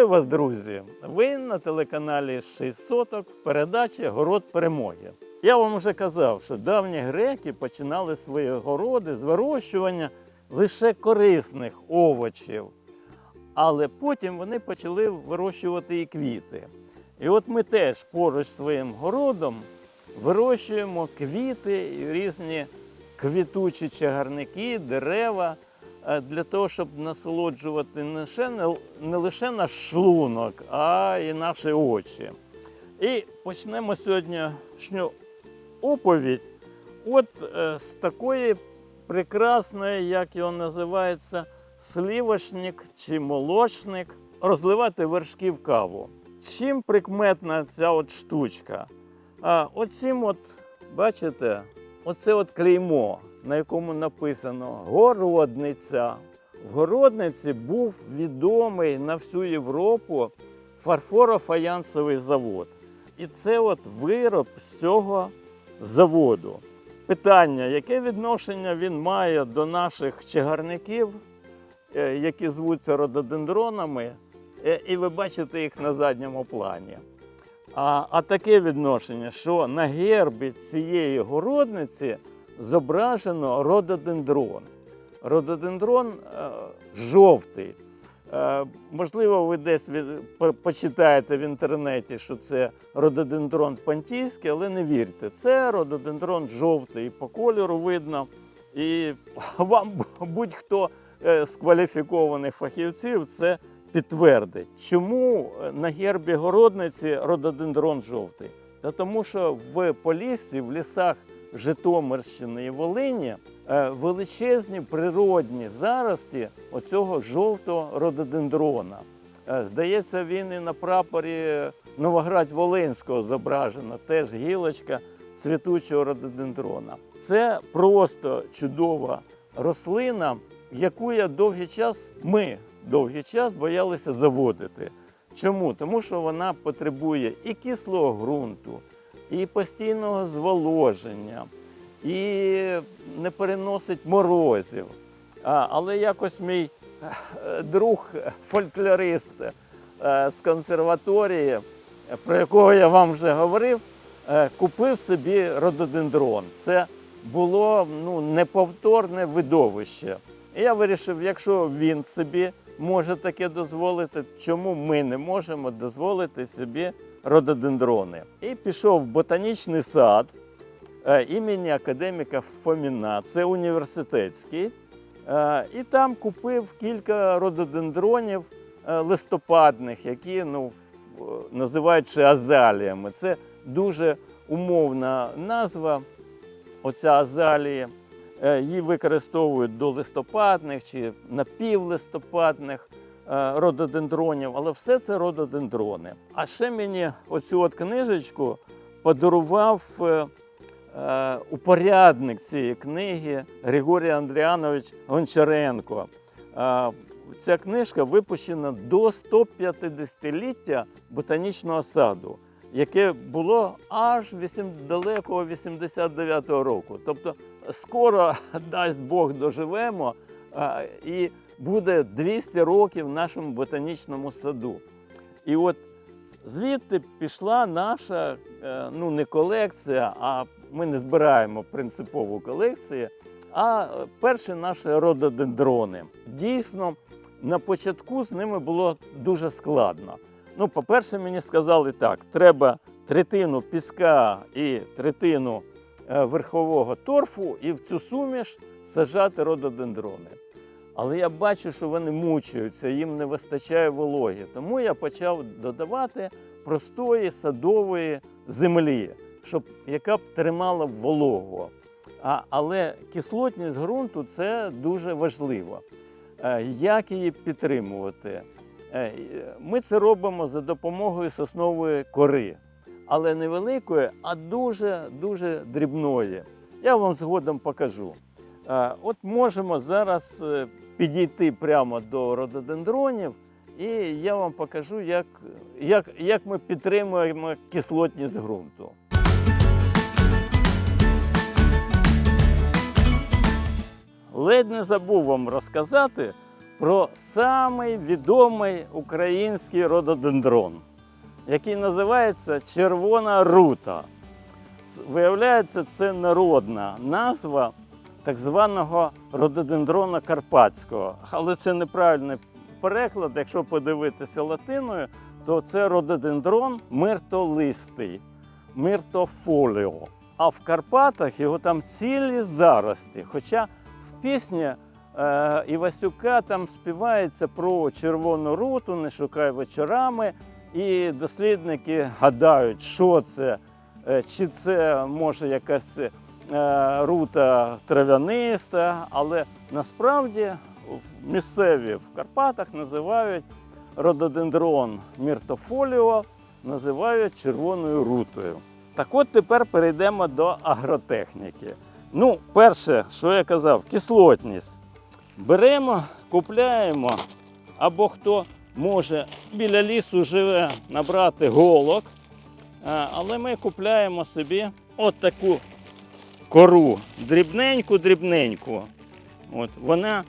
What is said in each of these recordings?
Вітаю вас, друзі! Ви на телеканалі 6 соток в передачі Город перемоги. Я вам вже казав, що давні греки починали свої городи з вирощування лише корисних овочів, але потім вони почали вирощувати і квіти. І от ми теж поруч своїм городом вирощуємо квіти і різні квітучі чагарники, дерева для того, щоб насолоджувати не лише, не лише наш шлунок, а й наші очі. І почнемо сьогоднішню оповідь от е, з такої прекрасної, як його називається, слівошник чи молочник, розливати вершки в каву. Чим прикметна ця от штучка? А, оцім от, бачите, оце от клеймо, на якому написано Городниця. В Городниці був відомий на всю Європу фарфоро-фаянсовий завод. І це от вироб з цього заводу. Питання, яке відношення він має до наших чагарників, е, які звуться рододендронами, е, і ви бачите їх на задньому плані. А, а таке відношення, що на гербі цієї городниці зображено рододендрон. Рододендрон е, жовтий. Е, можливо, ви десь почитаєте в інтернеті, що це рододендрон пантійський, але не вірте. Це рододендрон жовтий, по кольору видно. І вам будь-хто е, з кваліфікованих фахівців це підтвердить. Чому на гербі городниці рододендрон жовтий? Та тому, що в Поліссі, в лісах Житомирщини і Волині е, величезні природні зарості оцього жовтого рододендрона. Е, Здається, він і на прапорі Новоград-Волинського зображено, теж гілочка цвітучого рододендрона. Це просто чудова рослина, яку я довгий час, ми довгий час боялися заводити. Чому? Тому що вона потребує і кислого ґрунту, і постійного зволоження, і не переносить морозів. Але якось мій е, друг, е, фольклорист е, з консерваторії, про якого я вам вже говорив, купив собі рододендрон. Це було ну, неповторне видовище. І я вирішив, якщо він собі може таке дозволити, чому ми не можемо дозволити собі рододендрони? І пішов в ботанічний сад е, імені академіка Фоміна, це університетський. Е, І там купив кілька рододендронів е, листопадних, які ну, називають азаліями. Це дуже умовна назва. Оця азалії. Е, Її використовують до листопадних чи напівлистопадних е, рододендронів, але все це рододендрони. А ще мені оцю от книжечку подарував е, упорядник цієї книги Григорій Андріанович Гончаренко. Ця книжка випущена до 150-ліття ботанічного саду, яке було аж далекого 89-го року. Тобто скоро, дасть Бог, доживемо, а, і буде 200 років нашому ботанічному саду. І от звідти пішла наша е, ну не колекція, а ми не збираємо принципову колекцію, а е, перші наші рододендрони. Дійсно, на початку з ними було дуже складно. Ну, по-перше, мені сказали так: треба третину піска і третину е, верхового торфу, і в цю суміш сажати рододендрони. Але я бачу, що вони мучаються, їм не вистачає вологи. Тому я почав додавати простої садової землі, щоб яка б тримала вологу. А, але кислотність ґрунту це дуже важливо. Е, Як її підтримувати? Е, Ми це робимо за допомогою соснової кори, але не великої, а дуже дуже дрібної. Я вам згодом покажу. Е, От можемо зараз е, підійти прямо до рододендронів, і я вам покажу, як, як, як ми підтримуємо кислотність ґрунту. Ледь не забув вам розказати про самий відомий український рододендрон, який називається червона рута. Виявляється, це народна назва так званого рододендрона карпатського. Але це неправильний переклад. Якщо подивитися латиною, то це рододендрон миртолистий, миртофоліо. А в Карпатах його там цілі зарості. Хоча в пісні Івасюка там співається про червону руту, не шукай вечорами. І дослідники гадають, що це, е, чи це може якась е, рута трав'яниста, але насправді місцеві в Карпатах називають рододендрон міртофоліо, називають червоною рутою. Так от тепер перейдемо до агротехніки. Ну, перше, що я казав, кислотність. Беремо, купляємо, або хто може біля лісу живе набрати голок. Але ми купляємо собі от таку кору, дрібненьку-дрібненьку. От вона,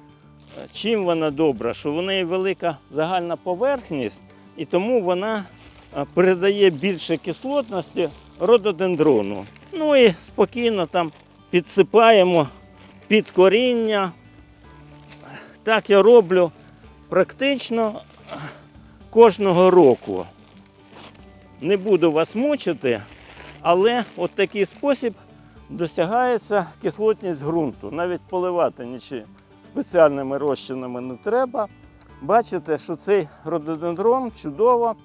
е, чим вона добра? Що в неї велика загальна поверхність, і тому вона е, передає більше кислотності рододендрону. Ну і спокійно там підсипаємо під коріння. Так я роблю практично кожного року. Не буду вас мучити, але от такий спосіб досягається кислотність ґрунту. Навіть поливати нічим спеціальними розчинами не треба. Бачите, що цей рододендрон чудово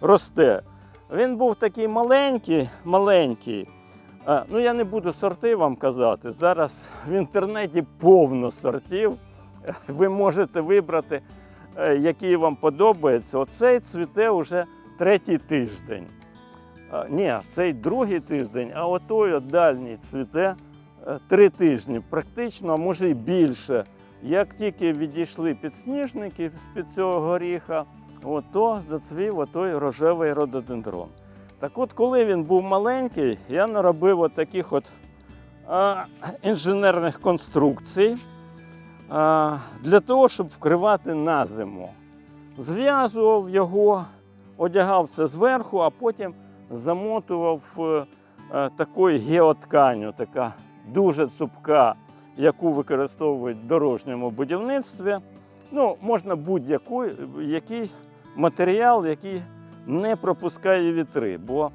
росте. Він був такий маленький, маленький. Ну я не буду сорти вам казати. Зараз в інтернеті повно сортів. Ви можете вибрати, е, який вам подобається. Оцей цвіте вже третій тиждень. Ні, цей другий тиждень, а отой дальній цвіте е, три тижні, практично, а може і більше. Як тільки відійшли підсніжники з-під цього горіха, от, то зацвів отой рожевий рододендрон. Так от, коли він був маленький, я наробив от от а, інженерних конструкцій для того, щоб вкривати на зиму. Зв'язував його, одягав це зверху, а потім замотував е, е, такою геотканю, така дуже цупка, яку використовують в дорожньому будівництві. Ну, можна будь-який матеріал, який не пропускає вітри, бо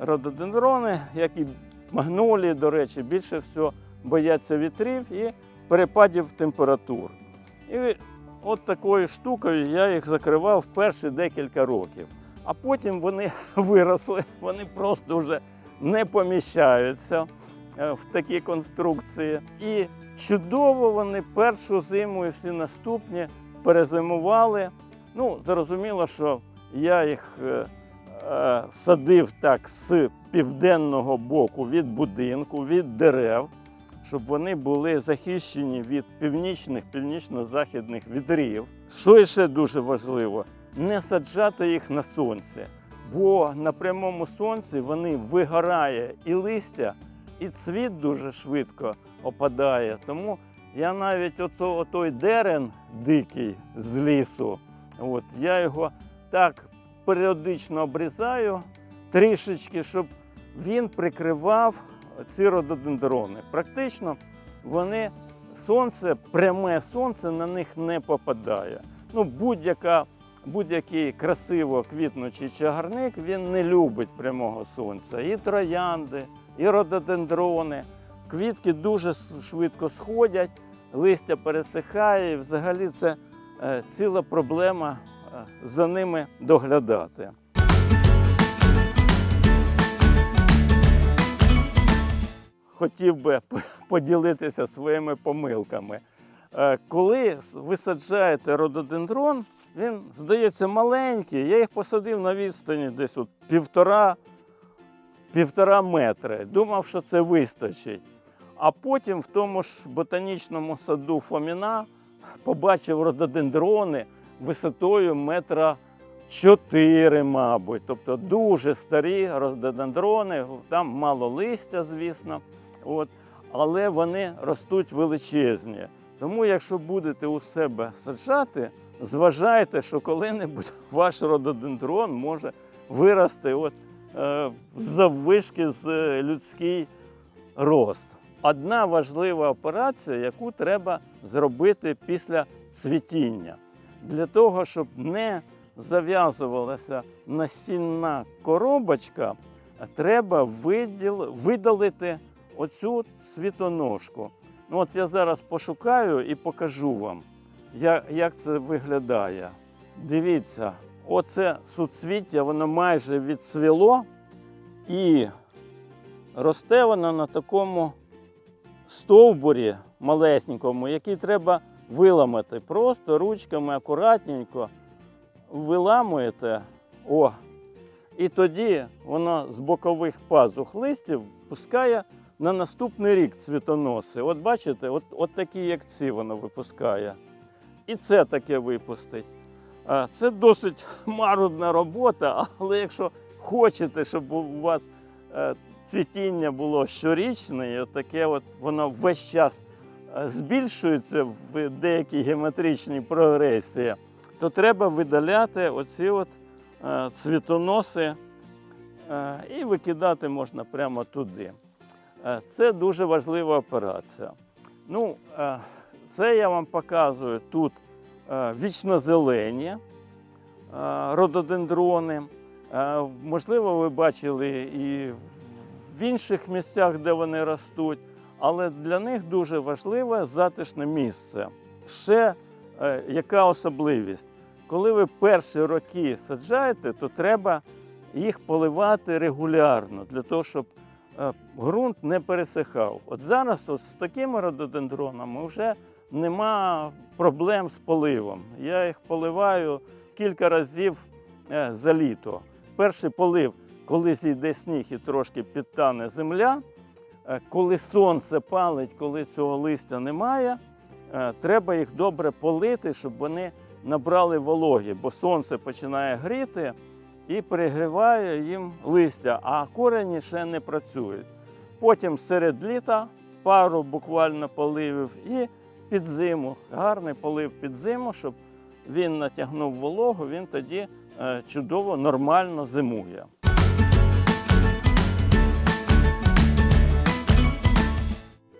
рододендрони, як і магнолії, до речі, більше всього бояться вітрів і перепадів температур. І от такою штукою я їх закривав перші декілька років. А потім вони виросли, вони просто вже не поміщаються е, в такі конструкції. І чудово вони першу зиму і всі наступні перезимували. Ну, зрозуміло, що я їх е, е, садив так з південного боку від будинку, від дерев, щоб вони були захищені від північних, північно-західних вітрів. Що ще дуже важливо, не саджати їх на сонці, бо на прямому сонці вони вигорає і листя, і цвіт дуже швидко опадає. Тому я навіть ото, отой дерен дикий з лісу, от, я його так періодично обрізаю трішечки, щоб він прикривав ці рододендрони. Практично вони сонце, пряме сонце на них не попадає. Ну, будь-який красиво квітнучий чагарник він не любить прямого сонця. І троянди, і рододендрони. Квітки дуже швидко сходять, листя пересихає, і взагалі це е, ціла проблема е, за ними доглядати. Хотів би поділитися своїми помилками. Е, Коли с- ви саджаєте рододендрон, він здається маленький. Я їх посадив на відстані десь от півтора, півтора метри. Думав, що це вистачить. А потім в тому ж ботанічному саду Фоміна побачив рододендрони висотою метра 4, мабуть. Тобто дуже старі рододендрони, там мало листя, звісно. От. Але вони ростуть величезні. Тому, якщо будете у себе саджати, зважайте, що коли-небудь ваш рододендрон може вирости от, е, заввишки з е, людський рост. Одна важлива операція, яку треба зробити після цвітіння, для того, щоб не зав'язувалася насінна коробочка, треба виділ, видалити оцю цвітоножку. Ну, от я зараз пошукаю і покажу вам, як, це виглядає. Дивіться, оце суцвіття, воно майже відцвіло і росте воно на такому стовбурі малесенькому, який треба виламати. Просто ручками акуратненько виламуєте. О, і тоді воно з бокових пазух листів пускає на наступний рік цвітоноси. От бачите, от, от такі, як ці воно випускає. І це таке випустить. Це досить марудна робота, але якщо хочете, щоб у вас е, цвітіння було щорічне, і от таке от воно весь час е, збільшується в деякій геометричній прогресії, то треба видаляти оці от е, цвітоноси і викидати можна прямо туди. Е, Це дуже важлива операція. Ну, е, це я вам показую тут е, вічнозелені рододендрони. Можливо, ви бачили і в інших місцях, де вони ростуть, але для них дуже важливе затишне місце. Ще яка особливість? Коли ви перші роки саджаєте, то треба їх поливати регулярно для того, щоб ґрунт не пересихав. От зараз от з такими рододендронами вже нема проблем з поливом. Я їх поливаю кілька разів е, за літо. Перший полив, коли зійде сніг і трошки підтане земля, е, коли сонце палить, коли цього листя немає, е, треба їх добре полити, щоб вони набрали вологі, бо сонце починає гріти і перегріває їм листя, а корені ще не працюють. Потім серед літа пару буквально поливів і під зиму. Гарний полив під зиму, щоб він натягнув вологу, він тоді е, чудово, нормально зимує.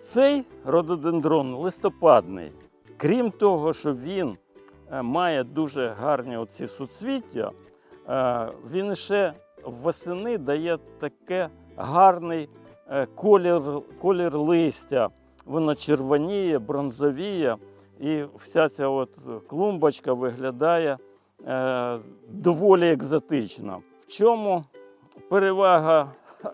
Цей рододендрон листопадний. Крім того, що він е, має дуже гарні оці суцвіття, він ще восени дає таке гарний е, колір, колір листя. Воно червоніє, бронзовіє, і вся ця от клумбочка виглядає е, доволі екзотично. В чому перевага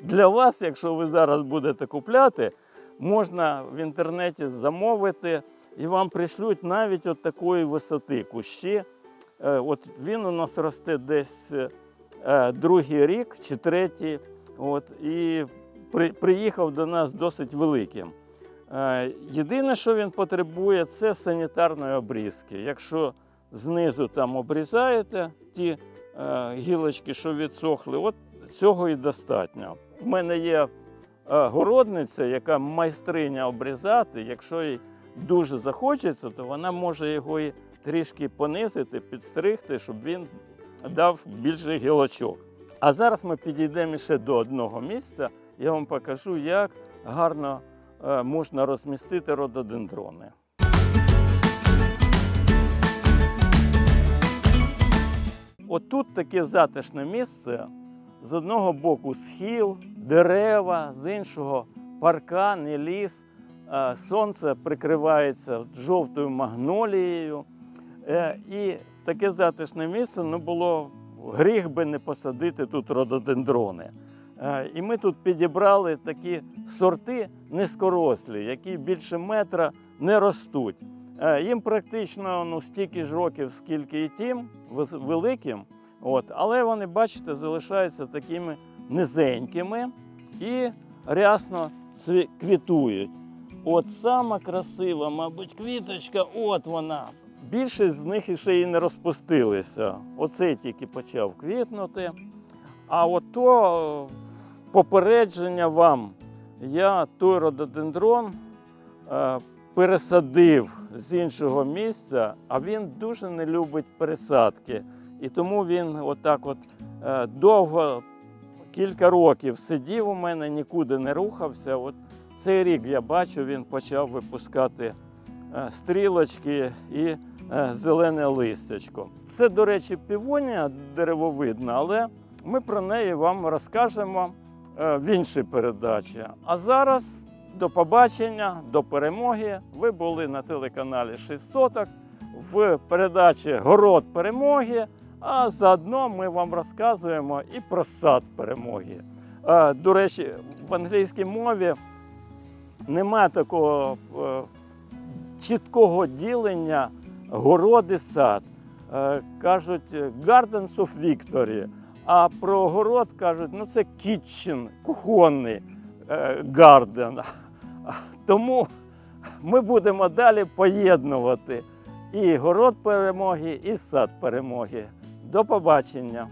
для вас, якщо ви зараз будете купляти, можна в інтернеті замовити і вам прийшлють навіть от такої висоти кущі. Е, От він у нас росте десь е, другий рік чи третій. От, і при, приїхав до нас досить великим. Е, Єдине, що він потребує, це санітарної обрізки. Якщо знизу там обрізаєте ті е, гілочки, що відсохли, от цього і достатньо. У мене є е, городниця, яка майстриня обрізати. Якщо їй дуже захочеться, то вона може його і трішки понизити, підстригти, щоб він дав більше гілочок. А зараз ми підійдемо ще до одного місця. Я вам покажу, як гарно е, можна розмістити рододендрони. Отут таке затишне місце. З одного боку схил, дерева, з іншого паркан і ліс. Е, Сонце прикривається жовтою магнолією. Е, І таке затишне місце ну, було гріх би не посадити тут рододендрони. Е, І ми тут підібрали такі сорти низькорослі, які більше метра не ростуть. Е, Їм практично ну, стільки ж років, скільки і тим великим. От, але вони, бачите, залишаються такими низенькими і рясно квітують. От сама красива, мабуть, квіточка, от вона. Більшість з них ще й не розпустилися. Оцей тільки почав квітнути. А ото попередження вам. Я той рододендрон е, пересадив з іншого місця, а він дуже не любить пересадки. І тому він отак от е, довго, кілька років сидів у мене, нікуди не рухався. От цей рік я бачу, він почав випускати е, стрілочки і зелене листячко. Це, до речі, півонія деревовидна, але ми про неї вам розкажемо е, в іншій передачі. А зараз до побачення, до перемоги. Ви були на телеканалі 6 соток в передачі Город перемоги. А заодно ми вам розказуємо і про сад перемоги. Е, До речі, в англійській мові немає такого е, чіткого ділення город і сад. Е, Кажуть Gardens of Victory, а про город кажуть, ну це кітчен, кухонний е, гарден. Тому ми будемо далі поєднувати і город перемоги, і сад перемоги. До побачення!